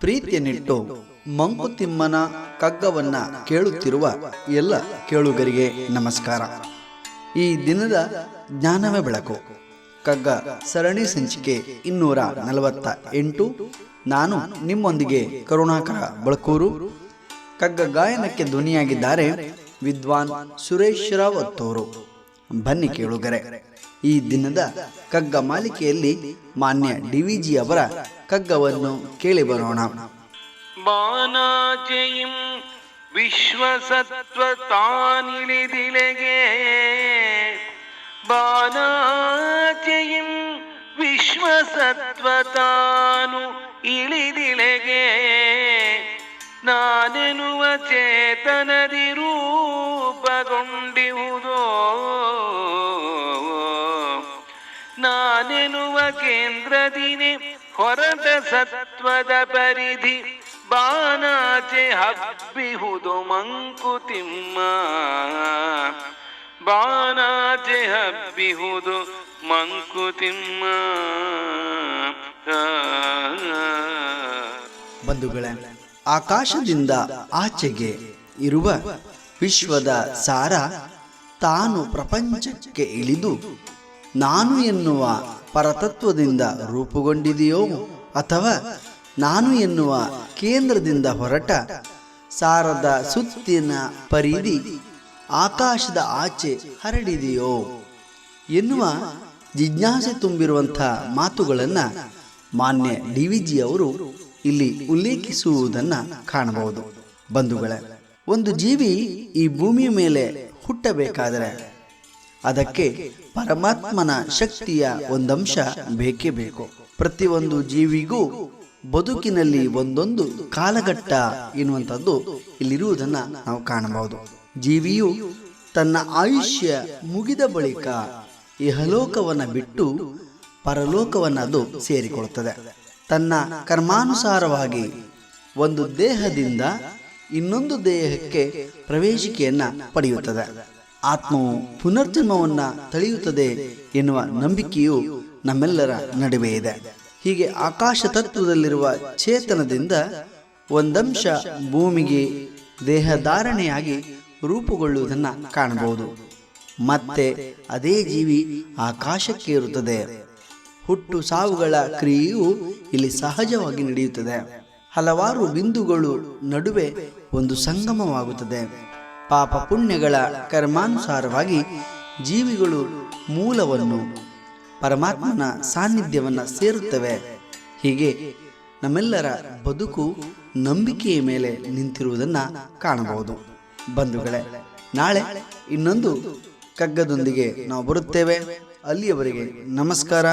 ಪ್ರೀತಿಯನ್ನಿಟ್ಟು ಮಂಕುತಿಮ್ಮನ ಕಗ್ಗವನ್ನ ಕೇಳುತ್ತಿರುವ ಎಲ್ಲ ಕೇಳುಗರಿಗೆ ನಮಸ್ಕಾರ. ಈ ದಿನದ ಜ್ಞಾನವೇ ಬೆಳಕು. ಕಗ್ಗ ಸರಣಿ ಸಂಚಿಕೆ ಇನ್ನೂರ ನಲವತ್ತ ಎಂಟು. ನಾನು ನಿಮ್ಮೊಂದಿಗೆ ಕರುಣಾಕರ ಬಳಕೂರು. ಕಗ್ಗ ಗಾಯನಕ್ಕೆ ಧ್ವನಿಯಾಗಿದ್ದಾರೆ ವಿದ್ವಾನ್ ಸುರೇಶ್ ರಾವ್ ಅತ್ತೂರು. ಬನ್ನಿ ಕೇಳುಗರೆ, ಈ ದಿನದ ಕಗ್ಗ ಮಾಲಿಕೆಯಲ್ಲಿ ಮಾನ್ಯ ಡಿವಿಜಿ ಅವರ ಕಗ್ಗವನ್ನು ಕೇಳಿ ಬರೋಣ. ಬಾನಾಚೆಯಂ ವಿಶ್ವಸತ್ವ ತಾನಿಲಿದಿಲೆಗೆ. ಬಾನಾಚೆಯಂ ವಿಶ್ವಸತ್ವ ತಾನು ಇಳಿದಿಲೆಗೆ ನಾನೆನುವ ಚೇತನದಿರು ನಾನೆನುವ ಕೇಂದ್ರದಿನೆ ಹೊರದ ಸತ್ವದ ಪರಿಧಿ ಬಾನಾಚೆ ಹಬ್ಬಿಹುದು ಮಂಕುತಿಮ್ಮ. ಬಾನಾಚೆ ಹಬ್ಬಿಹುದು ಮಂಕುತಿಮ್ಮ. ಬಂಧುಗಳೇ, ಆಕಾಶದಿಂದ ಆಚೆಗೆ ಇರುವ ವಿಶ್ವದ ಸಾರ ತಾನು ಪ್ರಪಂಚಕ್ಕೆ ಇಳಿದು ನಾನು ಎನ್ನುವ ಪರತತ್ವದಿಂದ ರೂಪುಗೊಂಡಿದೆಯೋ ಅಥವಾ ನಾನು ಎನ್ನುವ ಕೇಂದ್ರದಿಂದ ಹೊರಟ ಸಾರದ ಸುತ್ತಿನ ಪರಿಧಿ ಆಕಾಶದ ಆಚೆ ಹರಡಿದೆಯೋ ಎನ್ನುವ ಜಿಜ್ಞಾಸೆ ತುಂಬಿರುವಂಥ ಮಾತುಗಳನ್ನು ಮಾನ್ಯ ಡಿ ವಿ ಜಿ ಅವರು ಇಲ್ಲಿ ಉಲ್ಲೇಖಿಸುವುದನ್ನು ಕಾಣಬಹುದು. ಬಂಧುಗಳೇ, ಒಂದು ಜೀವಿ ಈ ಭೂಮಿಯ ಮೇಲೆ ಹುಟ್ಟಬೇಕಾದರೆ ಅದಕ್ಕೆ ಪರಮಾತ್ಮನ ಶಕ್ತಿಯ ಒಂದಂಶ ಬೇಕೇ ಬೇಕು. ಪ್ರತಿಯೊಂದು ಜೀವಿಗೂ ಬದುಕಿನಲ್ಲಿ ಒಂದೊಂದು ಕಾಲಘಟ್ಟ ಎನ್ನುವಂಥದ್ದು ಇಲ್ಲಿರುವುದನ್ನ ನಾವು ಕಾಣಬಹುದು. ಜೀವಿಯು ತನ್ನ ಆಯುಷ್ಯ ಮುಗಿದ ಬಳಿಕ ಇಹಲೋಕವನ್ನ ಬಿಟ್ಟು ಪರಲೋಕವನ್ನ ಅದು ಸೇರಿಕೊಳ್ಳುತ್ತದೆ. ತನ್ನ ಕರ್ಮಾನುಸಾರವಾಗಿ ಒಂದು ದೇಹದಿಂದ ಇನ್ನೊಂದು ದೇಹಕ್ಕೆ ಪ್ರವೇಶಿಕೆಯನ್ನ ಪಡೆಯುತ್ತದೆ. ಆತ್ಮವು ಪುನರ್ಜನ್ಮವನ್ನ ತಳೆಯುತ್ತದೆ ಎನ್ನುವ ನಂಬಿಕೆಯು ನಮ್ಮೆಲ್ಲರ ನಡುವೆ ಇದೆ. ಹೀಗೆ ಆಕಾಶ ತತ್ವದಲ್ಲಿರುವ ಚೇತನದಿಂದ ಒಂದಂಶ ಭೂಮಿಗೆ ದೇಹಧಾರಣೆಯಾಗಿ ರೂಪುಗೊಳ್ಳುವುದನ್ನು ಕಾಣಬಹುದು. ಮತ್ತೆ ಅದೇ ಜೀವಿ ಆಕಾಶಕ್ಕೆ ಇರುತ್ತದೆ. ಹುಟ್ಟು ಸಾವುಗಳ ಕ್ರಿಯೆಯು ಇಲ್ಲಿ ಸಹಜವಾಗಿ ನಡೆಯುತ್ತದೆ. ಹಲವಾರು ಬಿಂದುಗಳು ನಡುವೆ ಒಂದು ಸಂಗಮವಾಗುತ್ತದೆ. ಪಾಪ ಪುಣ್ಯಗಳ ಕರ್ಮಾನುಸಾರವಾಗಿ ಜೀವಿಗಳು ಮೂಲವನ್ನು ಪರಮಾತ್ಮನ ಸಾನ್ನಿಧ್ಯವನ್ನು ಸೇರುತ್ತವೆ. ಹೀಗೆ ನಮ್ಮೆಲ್ಲರ ಬದುಕು ನಂಬಿಕೆಯ ಮೇಲೆ ನಿಂತಿರುವುದನ್ನು ಕಾಣಬಹುದು. ಬಂಧುಗಳೇ, ನಾಳೆ ಇನ್ನೊಂದು ಕಗ್ಗದೊಂದಿಗೆ ನಾವು ಬರುತ್ತೇವೆ. ಅಲ್ಲಿಯವರೆಗೆ ನಮಸ್ಕಾರ.